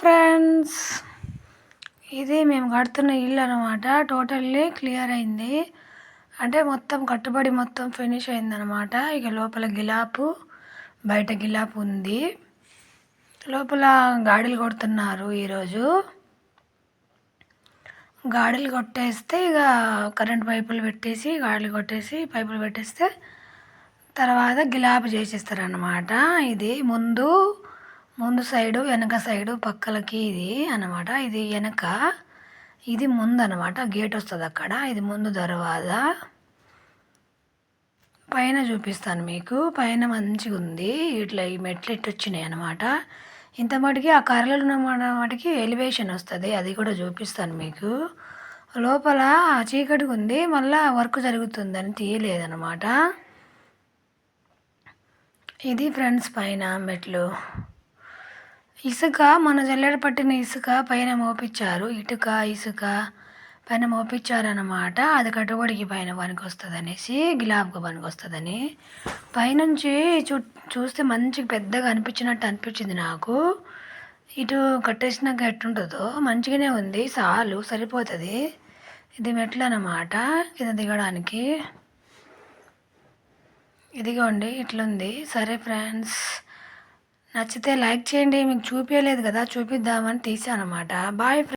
Friends ఇది మేము కడుతున్న ఇల్లు అనమాట టోటల్లీ క్లియర్ అయింది. అంటే మొత్తం కట్టుబడి మొత్తం ఫినిష్ అయిందనమాట ఇక లోపల గిలాపు బయట గిలాపు ఉంది. లోపల గాడిలు కొడుతున్నారు ఈరోజు. గాడిలు కొట్టేస్తే ఇక కరెంట్ పైపులు పెట్టేసి గాడిలు కొట్టేసి పైపులు పెట్టేస్తే తర్వాత గిలాపు చేసేస్తారనమాట ఇది ముందు ముందు సైడు వెనక సైడు పక్కలకి ఇది అనమాట ఇది వెనక ఇది ముందు అనమాట గేట్ వస్తుంది అక్కడ. ఇది ముందు దర్వాజా. పైన చూపిస్తాను మీకు. పైన మంచిగా ఉంది. ఇట్లా ఈ మెట్లు ఇట్టు వచ్చినాయి అనమాట ఇంత మటుకి ఆ కర్రలు ఉన్న మటుకి ఎలివేషన్ వస్తుంది. అది కూడా చూపిస్తాను మీకు. లోపల చీకటిగా ఉంది. మళ్ళీ వర్క్ జరుగుతుందని తీయలేదనమాట ఇది ఫ్రెండ్స్ పైన మెట్లు. ఇసుక మన జల్లెడ పట్టిన ఇసుక పైన మోపించారు ఇటుక ఇసుక పైన మోపించారనమాట అది కట్టుబడికి పైన పనికి వస్తుంది అనేసి గిలాబ్గా పనికి వస్తుందని పైనుంచి చూ చూస్తే మంచి పెద్దగా అనిపించినట్టు అనిపించింది నాకు. ఇటు కట్టేసినాక ఎట్టుంటుందో మంచిగానే ఉంది. చాలు సరిపోతుంది. ఇది మెట్లు అనమాట ఇది దిగడానికి. ఇదిగోండి ఇట్లుంది. సరే ఫ్రెండ్స్. నచ్చితే లైక్ చేయండి మీకు చూపించలేదు కదా చూపిద్దామని తీసాను అనమాట బాయ్